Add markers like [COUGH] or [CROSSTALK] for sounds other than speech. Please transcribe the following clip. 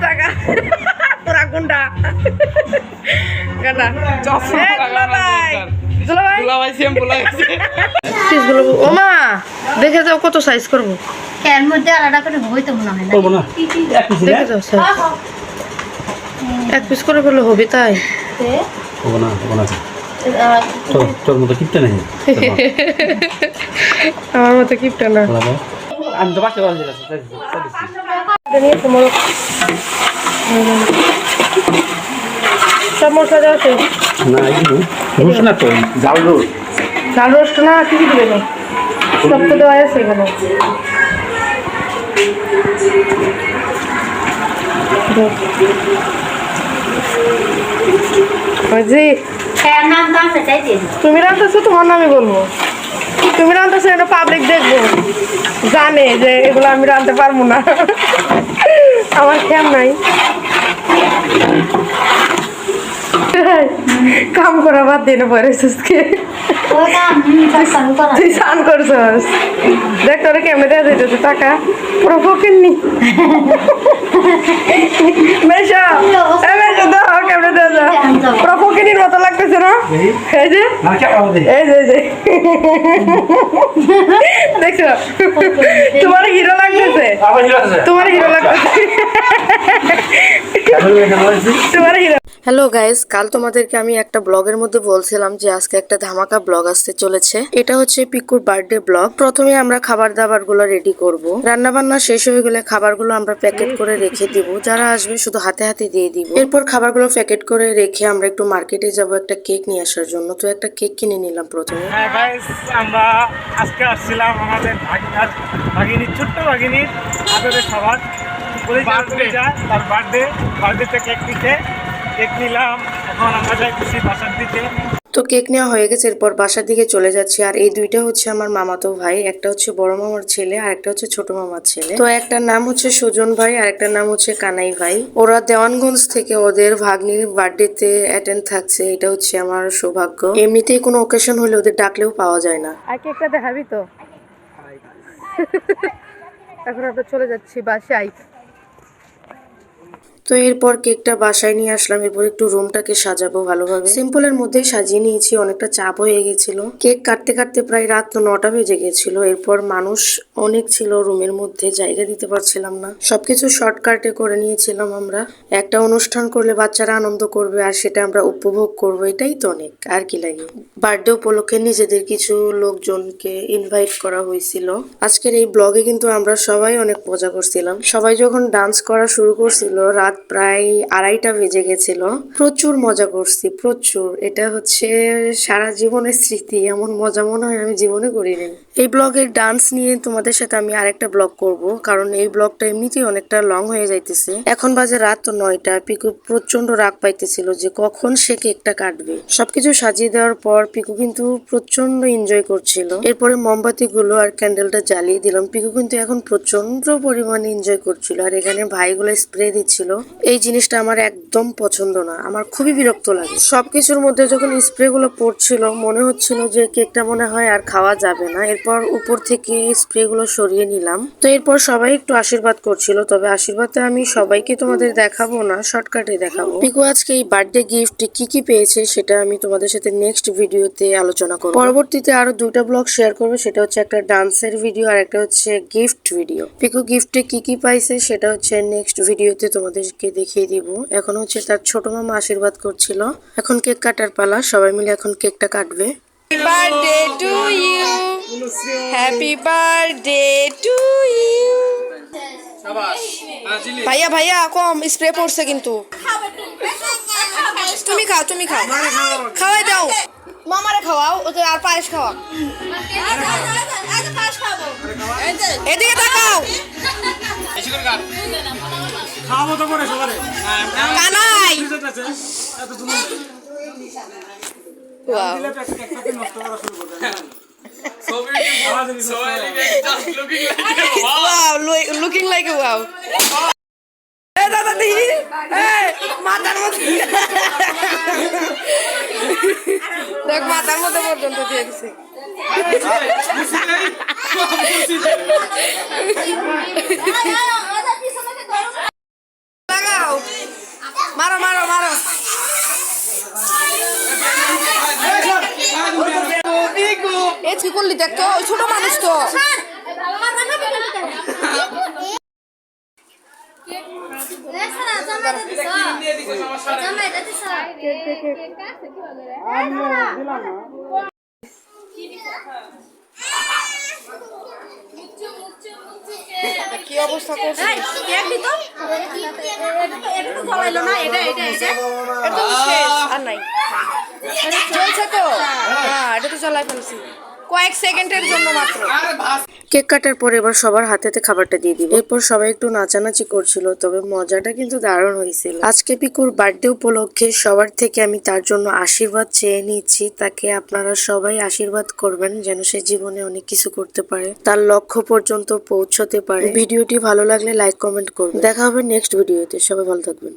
টাকা তোরা কোনটা দুলাভাই দুলাভাই লাগাইছে পিসগুলো ওমা দেখে যাও কত সাইজ করব। এর মধ্যে আলাদা করে হইতো মনে হয় না। করব না। এক পিস দেখে যাও সাইজ এক পিস করে বলে হবে তাই। হব না হব না। তোর তোর মতো কিপটা নেই। [LAUGHS] আমার মতো কিপটা না। আমি তো সব মশলা দেওয়া আছে না এগুলো না তো জাল রোস্ট না কি কি দেবে সব তো দেওয়া আছে এখানে। ওই যে হ্যাঁ। তুমি রান্তেছো তোমার নামে বলব। তুমি রান্তেছো এটা পাবলিক দেখব। জানে যে এগুলো আমি রাঁধতে পারব না। আমার খেয়াল নাই। কাম করা বাদ দিয়ে পরে সুস্কে। তুই স্নান করছস? দেখ তোর কেমনে দেওয়া টাকা। পুরো ফকির নি। মেশো। মেশো, দাও, কেমনে দেওয়া পুরো ফকিনির মতো লাগতেছে না? এই যে। এই যে। যে দেখছ? তোমার হিরো লাগতেছে। তোমার হিরো লাগতেছে। তোমার হিরো। হ্যালো গাইস কাল তোমাদেরকে আমি একটা ব্লগের মধ্যে বলছিলাম যে আজকে একটা ধামাকা ব্লগ আসতে চলেছে। এটা হচ্ছে পিকুর বার্থডে ব্লগ। প্রথমে আমরা খাবার দাবারগুলো রেডি করব। রান্না বান্না শেষ হয়ে গেলে খাবারগুলো আমরা প্যাকেট করে রেখে দিব। যারা আসবে শুধু হাতে হাতে দিয়ে দিব। এরপর খাবারগুলো প্যাকেট করে রেখে আমরা একটু মার্কেটে যাব একটা কেক নিয়ে আসার জন্য। তো একটা কেক কিনে নিলাম প্রথমে। হ্যাঁ গাইস আমরা আজকে আসছিলাম আমাদের ছোট্ট ভাগিনীর আদরের খাবার। তার বার্থডে বার্থডেতে কেক নিতে। কেক নিলাম এখন আমরা যাইতেছি বাসার দিকে। তো কেক নেওয়া হয়ে গেছে এরপর বাসার দিকে চলে যাচ্ছি। আর এই দুইটা হচ্ছে আমার মামাতো ভাই একটা হচ্ছে বড় মামার ছেলে আর একটা হচ্ছে ছোট মামার ছেলে। তো একটার নাম হচ্ছে সুজন ভাই আর একটার নাম হচ্ছে কানাই ভাই। ওরা দেওয়ানগঞ্জ থেকে ওদের ভাগ্নির বার্থডেতে অ্যাটেন্ড থাকছে এটা হচ্ছে আমার সৌভাগ্য। এমনিতেই কোনো ওকেশন হলে ওদের ডাকলেও পাওয়া যায় না। আর কেকটা দেখাবি তো? এখন আমরা চলে যাচ্ছি বাসায়। তো এরপর কেকটা বাসায় নিয়ে আসলাম। এরপর একটু রুমটাকে সাজাবো ভালোভাবে। সিম্পলের মধ্যেই সাজিয়ে নিয়েছি, অনেকটা চাপ হয়ে গেছিল। কেক কাটতে কাটতে প্রায় রাত নটা বেজে গেছিল। এরপর মানুষ অনেক ছিল, রুমের মধ্যে জায়গা দিতে পারছিলাম না। সবকিছু শর্টকাটে করে নিয়েছিলাম আমরা। একটা অনুষ্ঠান করলে বাচ্চারা আনন্দ করবে, আর সেটা আমরা উপভোগ করব, এটাই তো অনেক। আর কি লাগে? বার্থডে উপলক্ষে নিজেদের কিছু লোকজনকে ইনভাইট করা হয়েছিল। আজকের এই ব্লগে কিন্তু আমরা সবাই অনেক মজা করছিলাম। সবাই যখন ডান্স করা শুরু করছিল, রাত প্রায় আড়াইটা বেজে গেছিল। প্রচুর মজা করছি, প্রচুর। এটা হচ্ছে সারা জীবনের স্মৃতি, এমন মজা মনে হয় আমি জীবনে করিনি। এই ব্লগের ডান্স নিয়ে তোমাদের সাথে আমি আরেকটা ব্লগ করব, কারণ এই ব্লগটা এমনিতেই অনেকটা লং হয়ে যাইতেছে। এখন বাজে রাত নয়টা, পিকু প্রচণ্ড রাগ পাইতেছিল যে কখন সে কেকটা কাটবে। সবকিছু সাজিয়ে দেওয়ার পর পিকু কিন্তু প্রচণ্ড এনজয় করছিল। এরপরে মোমবাতি গুলো আর ক্যান্ডেলটা জ্বালিয়ে দিলাম। পিকু কিন্তু এখন প্রচণ্ড পরিমাণে এনজয় করছিল আর এখানে ভাইগুলো স্প্রে দিচ্ছিল। এই জিনিসটা আমার একদম পছন্দ না, আমার খুবই বিরক্ত লাগে। সবকিছুর মধ্যে যখন স্প্রে গুলো পড়ছিল, মনে হচ্ছিল যে কেকটা মনে হয় আর খাওয়া যাবে না। এরপর উপর থেকে স্প্রে গুলো সরিয়ে নিলাম। তো এরপর সবাই একটু আশীর্বাদ করছিল, তবে আশীর্বাদে আমি সবাইকে তোমাদের দেখাবো না, শর্টকাটে দেখাবো। পিকু, আজকে এই বার্থডে গিফট কি কি পেয়েছে সেটা আমি তোমাদের সাথে নেক্সট ভিডিওতে আলোচনা করব। পরবর্তীতে আরও দুইটা ব্লগ শেয়ার করব, সেটা হচ্ছে একটা ডান্সের ভিডিও আর একটা হচ্ছে গিফট ভিডিও পিকু গিফটে কি কি পাইছে সেটা হচ্ছে নেক্সট ভিডিওতে তোমাদেরকে দেখিয়ে দিব। এখন হচ্ছে তার ছোট মামা আশীর্বাদ করছিল। এখন কেক কাটার পালা, সবাই মিলে এখন কেকটা কাটবে। হ্যাপি বার্থডে টু ইউ ভাইয়া ভাইয়া কম স্প্রে পড়ছে কিন্তু। তুমি খাও তুমি খাও। খাওয়াই দাও। মামারে খাওয়াও ওকে আর পায়েস খাওয়া। এদিকে তাকাও। খাওয়াবো তো করে সবারে। কানাই এত তুমি দিলে তো একটা নষ্ট করা শুরু করবে। so beautiful, so elegant, just looking like a wow. Wow, look, looking like a wow. দেখ মাথার মধ্যে পর্যন্ত দিয়ে দিছে লাগাও মারো মারো মারো কি করলি দেখতো ওই ছোট মানুষ তো। কি অবস্থা করছিস কেক দিত এটা তো? জ্বলাইলো না এটা এটা এটা। আর নাই। জ্বলছে তো? হ্যাঁ এটা তো জ্বলাই ফেলছি। কয়েক সেকেন্ডের জন্য মাত্র। কেক কাটার পর এবার সবার হাতেতে খাবারটা দিয়ে দিব। এরপর সবাই একটু নাচানাচি করছিল তবে মজাটা কিন্তু দারুণ হয়েছিল। আজকে পিকুর বার্থডে উপলক্ষে সবার থেকে আমি তার জন্য আশীর্বাদ চেয়ে নিচ্ছি। তাকে আপনারা সবাই আশীর্বাদ করবেন যেন সে জীবনে অনেক কিছু করতে পারে তার লক্ষ্য পর্যন্ত পৌঁছতে পারে। ভিডিওটি ভালো লাগলে লাইক কমেন্ট করবেন। দেখা হবে নেক্সট ভিডিওতে। সবাই ভালো থাকবেন।